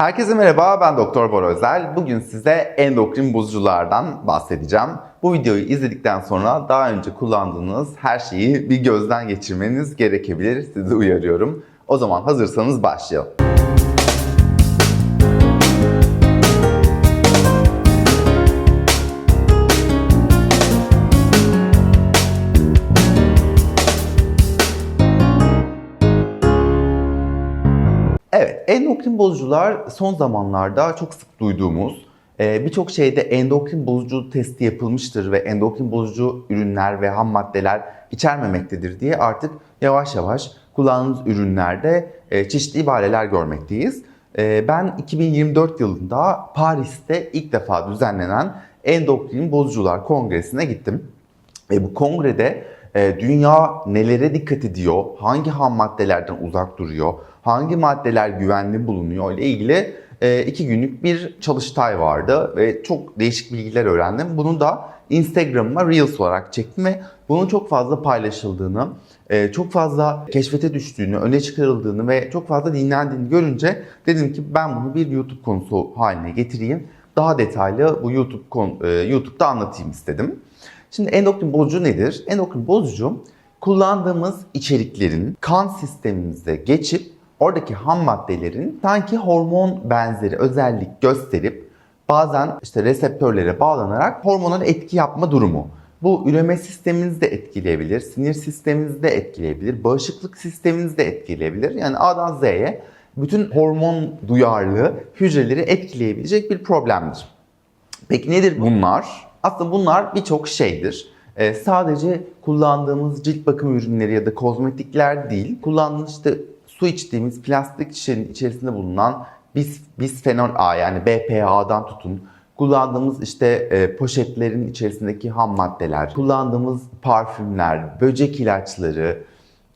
Herkese merhaba, ben Doktor Bora Özel. Bugün size endokrin bozuculardan bahsedeceğim. Bu videoyu izledikten sonra daha önce kullandığınız her şeyi bir gözden geçirmeniz gerekebilir. Sizi uyarıyorum. O zaman hazırsanız başlayalım. Endokrin bozucular son zamanlarda çok sık duyduğumuz, e, birçok şeyde endokrin bozucu testi yapılmıştır ve endokrin bozucu ürünler ve ham maddeler içermemektedir diye artık yavaş yavaş kullandığımız ürünlerde e, çeşitli ibareler görmekteyiz. E, Ben 2024 yılında Paris'te ilk defa düzenlenen Endokrin Bozucular Kongresi'ne gittim. Ve bu kongrede dünya nelere dikkat ediyor, hangi ham maddelerden uzak duruyor, hangi maddeler güvenli bulunuyor ile ilgili e, iki günlük bir çalıştay vardı ve çok değişik bilgiler öğrendim. Bunu da Instagram'ıma Reels olarak çektim ve bunun çok fazla paylaşıldığını, e, çok fazla keşfete düştüğünü, öne çıkarıldığını ve çok fazla dinlendiğini görünce dedim ki ben bunu bir YouTube konusu haline getireyim. Daha detaylı bu YouTube kon- e, YouTube'da anlatayım istedim. Şimdi endokrin bozucu nedir? Endokrin bozucu kullandığımız içeriklerin kan sistemimize geçip oradaki ham maddelerin sanki hormon benzeri özellik gösterip bazen işte reseptörlere bağlanarak hormonal etki yapma durumu. Bu üreme sisteminizi de etkileyebilir, sinir sisteminizi de etkileyebilir, bağışıklık sisteminizi de etkileyebilir. Yani A'dan Z'ye bütün hormon duyarlı hücreleri etkileyebilecek bir problemdir. Peki nedir bunlar? Aslında bunlar birçok şeydir. Ee, sadece kullandığımız cilt bakım ürünleri ya da kozmetikler değil, kullandığımız işte su içtiğimiz plastik şişenin içerisinde bulunan bis, bisfenol A yani BPA'dan tutun, kullandığımız işte e, poşetlerin içerisindeki ham maddeler, kullandığımız parfümler, böcek ilaçları,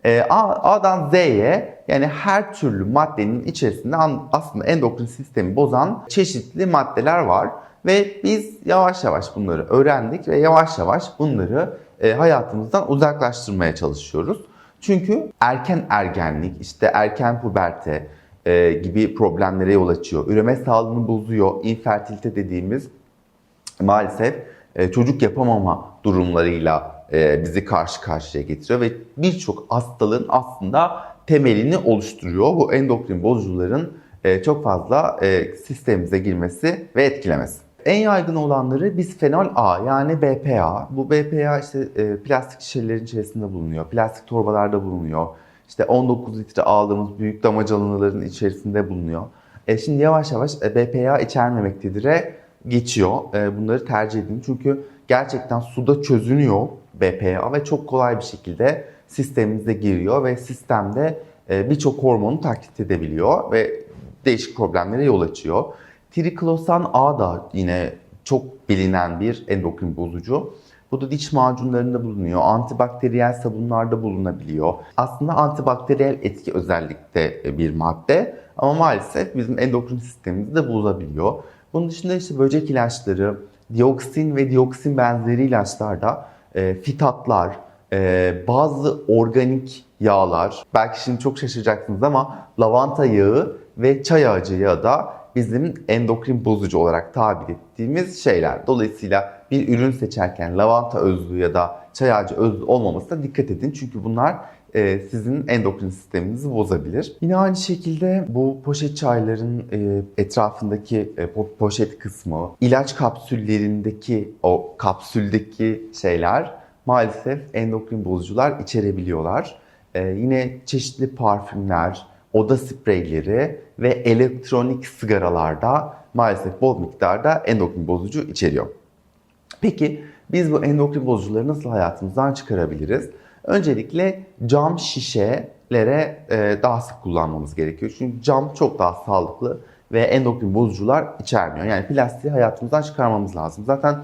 e, A'dan Z'ye yani her türlü maddenin içerisinde aslında endokrin sistemi bozan çeşitli maddeler var. Ve biz yavaş yavaş bunları öğrendik ve yavaş yavaş bunları e, hayatımızdan uzaklaştırmaya çalışıyoruz. Çünkü erken ergenlik, işte erken puberte e, gibi problemlere yol açıyor. Üreme sağlığını bozuyor. infertilite dediğimiz maalesef e, çocuk yapamama durumlarıyla bizi karşı karşıya getiriyor ve birçok hastalığın aslında temelini oluşturuyor. Bu endokrin bozucuların çok fazla sistemimize girmesi ve etkilemesi. En yaygın olanları bisfenol A yani BPA. Bu BPA işte e, plastik şişelerin içerisinde bulunuyor, plastik torbalarda bulunuyor. İşte 19 litre aldığımız büyük damacanaların içerisinde bulunuyor. E, şimdi yavaş yavaş e, BPA içermemektedir'e geçiyor. E, bunları tercih edin çünkü gerçekten suda çözünüyor BPA ve çok kolay bir şekilde sistemimize giriyor ve sistemde e, birçok hormonu taklit edebiliyor ve değişik problemlere yol açıyor. Triklosan A da yine çok bilinen bir endokrin bozucu. Bu da diş macunlarında bulunuyor, antibakteriyel sabunlarda bulunabiliyor. Aslında antibakteriyel etki özellikte bir madde ama maalesef bizim endokrin sistemimizi de bozabiliyor. Bunun dışında işte böcek ilaçları, dioksin ve dioksin benzeri ilaçlarda e, fitatlar, e, bazı organik yağlar, belki şimdi çok şaşıracaksınız ama lavanta yağı ve çay ağacı yağı da bizim endokrin bozucu olarak tabir ettiğimiz şeyler. Dolayısıyla bir ürün seçerken lavanta özlü ya da çay ağacı özlü olmamasına dikkat edin. Çünkü bunlar e, sizin endokrin sisteminizi bozabilir. Yine aynı şekilde bu poşet çayların e, etrafındaki e, po- poşet kısmı, ilaç kapsüllerindeki o kapsüldeki şeyler maalesef endokrin bozucular içerebiliyorlar. Yine çeşitli parfümler, oda spreyleri ve elektronik sigaralarda maalesef bol miktarda endokrin bozucu içeriyor. Peki biz bu endokrin bozucuları nasıl hayatımızdan çıkarabiliriz? Öncelikle cam şişelere e, daha sık kullanmamız gerekiyor. Çünkü cam çok daha sağlıklı ve endokrin bozucular içermiyor. Yani plastiği hayatımızdan çıkarmamız lazım. Zaten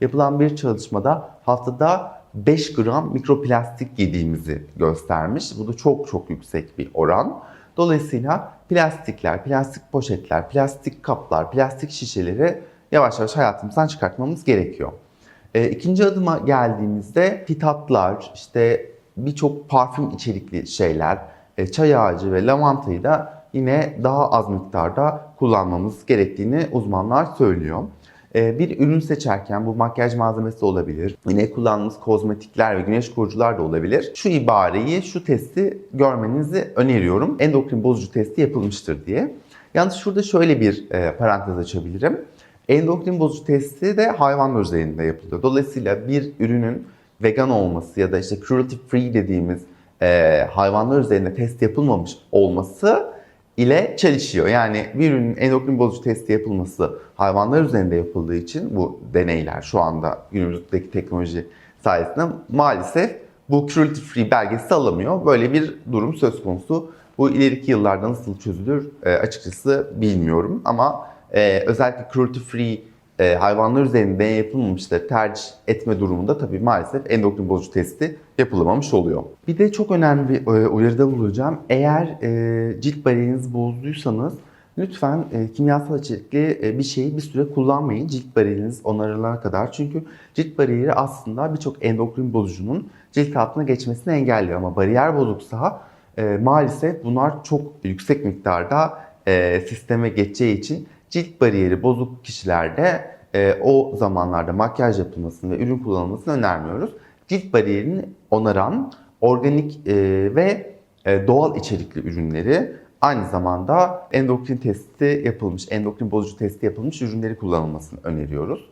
yapılan bir çalışmada haftada 5 gram mikroplastik yediğimizi göstermiş. Bu da çok çok yüksek bir oran. Dolayısıyla plastikler, plastik poşetler, plastik kaplar, plastik şişeleri yavaş yavaş hayatımızdan çıkartmamız gerekiyor. E, ikinci adıma geldiğimizde fitatlar, işte birçok parfüm içerikli şeyler, e, çay ağacı ve lavantayı da yine daha az miktarda kullanmamız gerektiğini uzmanlar söylüyor. Ee, Bir ürün seçerken bu makyaj malzemesi olabilir, yine kullandığımız kozmetikler ve güneş koruyucular da olabilir. Şu ibareyi, şu testi görmenizi öneriyorum. Endokrin bozucu testi yapılmıştır diye. Yalnız şurada şöyle bir e, parantez açabilirim. Endokrin bozucu testi de hayvanlar üzerinde yapılıyor. Dolayısıyla bir ürünün vegan olması ya da işte cruelty free dediğimiz e, hayvanlar üzerinde test yapılmamış olması ile çelişiyor. Yani bir ürünün endokrin bozucu testi yapılması hayvanlar üzerinde yapıldığı için bu deneyler şu anda günümüzdeki teknoloji sayesinde maalesef bu cruelty free belgesi alamıyor. Böyle bir durum söz konusu. Bu ileriki yıllarda nasıl çözülür e, açıkçası bilmiyorum ama e, özellikle cruelty free e, hayvanlar üzerinde deney yapılmamışları tercih etme durumunda tabii maalesef endokrin bozucu testi yapılamamış oluyor. Bir de çok önemli bir e, uyarıda bulunacağım. Eğer e, cilt bariyerinizi bozduysanız lütfen e, kimyasal içerikli e, bir şeyi bir süre kullanmayın cilt bariyeriniz onarılana kadar. Çünkü cilt bariyeri aslında birçok endokrin bozucunun cilt altına geçmesini engelliyor ama bariyer bozuksa e, maalesef bunlar çok yüksek miktarda e, sisteme geçeceği için cilt bariyeri bozuk kişilerde e, o zamanlarda makyaj yapılmasını ve ürün kullanılmasını önermiyoruz. Cilt bariyerini onaran organik e, ve e, doğal içerikli ürünleri aynı zamanda endokrin testi yapılmış, endokrin bozucu testi yapılmış ürünleri kullanılmasını öneriyoruz.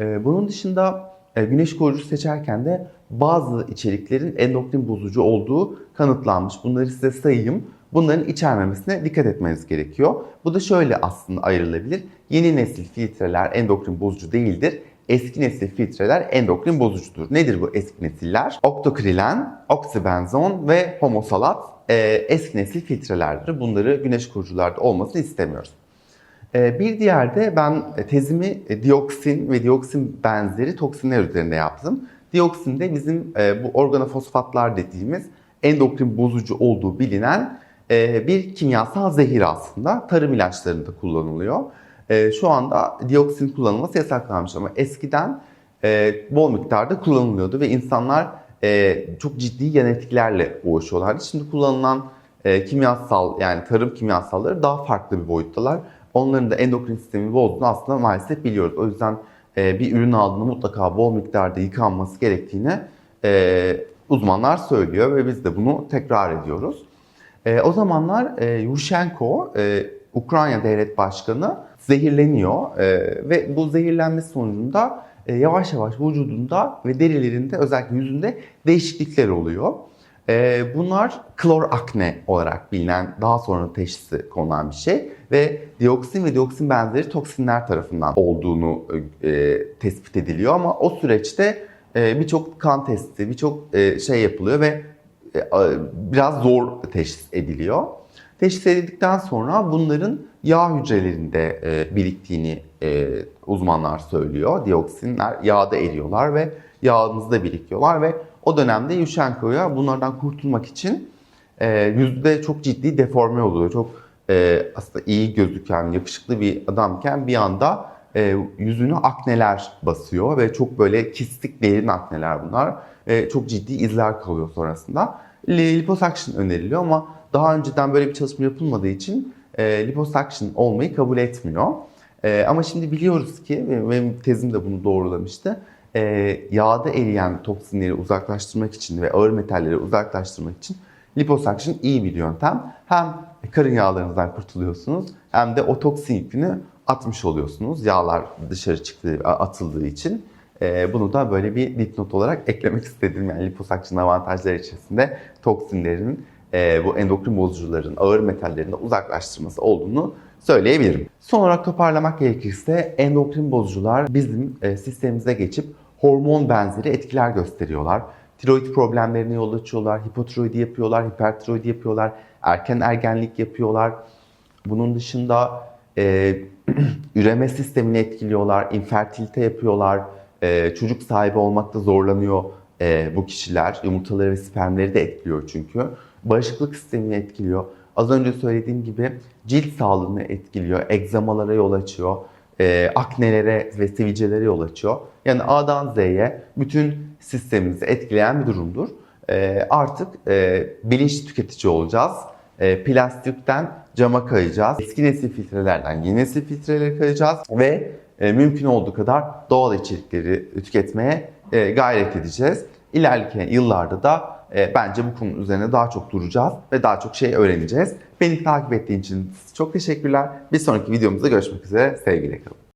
E, bunun dışında e, güneş koruyucu seçerken de bazı içeriklerin endokrin bozucu olduğu kanıtlanmış. Bunları size sayayım. Bunların içermemesine dikkat etmeniz gerekiyor. Bu da şöyle aslında ayrılabilir. Yeni nesil filtreler endokrin bozucu değildir. Eski nesil filtreler endokrin bozucudur. Nedir bu eski nesiller? Oktokrilen, oksibenzon ve homosalat e, eski nesil filtrelerdir. Bunları güneş koruyucularda olmasını istemiyoruz. E, bir diğer de ben tezimi e, dioksin ve dioksin benzeri toksinler üzerinde yaptım. Dioksin de bizim e, bu organofosfatlar dediğimiz endokrin bozucu olduğu bilinen bir kimyasal zehir aslında. Tarım ilaçlarında kullanılıyor. E, şu anda dioksin kullanılması yasaklanmış ama eskiden e, bol miktarda kullanılıyordu ve insanlar e, çok ciddi yan etkilerle boğuşuyorlardı. Şimdi kullanılan e, kimyasal yani tarım kimyasalları daha farklı bir boyuttalar. Onların da endokrin sistemi bozduğunu aslında maalesef biliyoruz. O yüzden bir ürün aldığında mutlaka bol miktarda yıkanması gerektiğini uzmanlar söylüyor ve biz de bunu tekrar ediyoruz. E, o zamanlar e, Yushchenko, e, Ukrayna devlet başkanı zehirleniyor e, ve bu zehirlenme sonucunda e, yavaş yavaş vücudunda ve derilerinde özellikle yüzünde değişiklikler oluyor. E, bunlar klor akne olarak bilinen daha sonra teşhisi konulan bir şey ve dioksin ve dioksin benzeri toksinler tarafından olduğunu e, tespit ediliyor ama o süreçte e, birçok kan testi, birçok e, şey yapılıyor ve biraz zor teşhis ediliyor. Teşhis edildikten sonra bunların yağ hücrelerinde e, biriktiğini e, uzmanlar söylüyor. Dioksinler yağda eriyorlar ve yağımızda birikiyorlar ve o dönemde Yushchenko'ya bunlardan kurtulmak için yüzde çok ciddi deforme oluyor. Çok aslında iyi gözüken, yakışıklı bir adamken bir anda yüzünü akneler basıyor ve çok böyle kistik derin akneler bunlar. Çok ciddi izler kalıyor sonrasında. Liposuction öneriliyor ama daha önceden böyle bir çalışma yapılmadığı için e, liposuction olmayı kabul etmiyor. E, ama şimdi biliyoruz ki, ve benim tezim de bunu doğrulamıştı, e, yağda eriyen toksinleri uzaklaştırmak için ve ağır metalleri uzaklaştırmak için liposuction iyi bir yöntem. Hem karın yağlarınızdan kurtuluyorsunuz hem de o toksin yükünü atmış oluyorsunuz. Yağlar dışarı çıktığı, atıldığı için. E, bunu da böyle bir dipnot olarak eklemek istedim. Yani liposuction avantajları içerisinde toksinlerin e, bu endokrin bozucuların ağır metallerinde uzaklaştırması olduğunu söyleyebilirim. Son olarak toparlamak gerekirse endokrin bozucular bizim e, sistemimize geçip hormon benzeri etkiler gösteriyorlar. Tiroid problemlerine yol açıyorlar, hipotiroidi yapıyorlar, hipertiroidi yapıyorlar, erken ergenlik yapıyorlar. Bunun dışında e, üreme sistemini etkiliyorlar, infertilite yapıyorlar, e, çocuk sahibi olmakta zorlanıyor e, bu kişiler. Yumurtaları ve spermleri de etkiliyor çünkü bağışıklık sistemini etkiliyor. Az önce söylediğim gibi cilt sağlığını etkiliyor, egzamalara yol açıyor, e, aknelere ve sivilcelere yol açıyor. Yani A'dan Z'ye bütün sistemimizi etkileyen bir durumdur. E, artık e, bilinçli tüketici olacağız. E, plastikten cama kayacağız. Eski nesil filtrelerden yeni nesil filtrelere kayacağız ve e, mümkün olduğu kadar doğal içerikleri tüketmeye e, gayret edeceğiz. İlerleyen yıllarda da bence bu konu üzerine daha çok duracağız ve daha çok şey öğreneceğiz. Beni takip ettiğin için çok teşekkürler. Bir sonraki videomuzda görüşmek üzere. Sevgiyle kalın.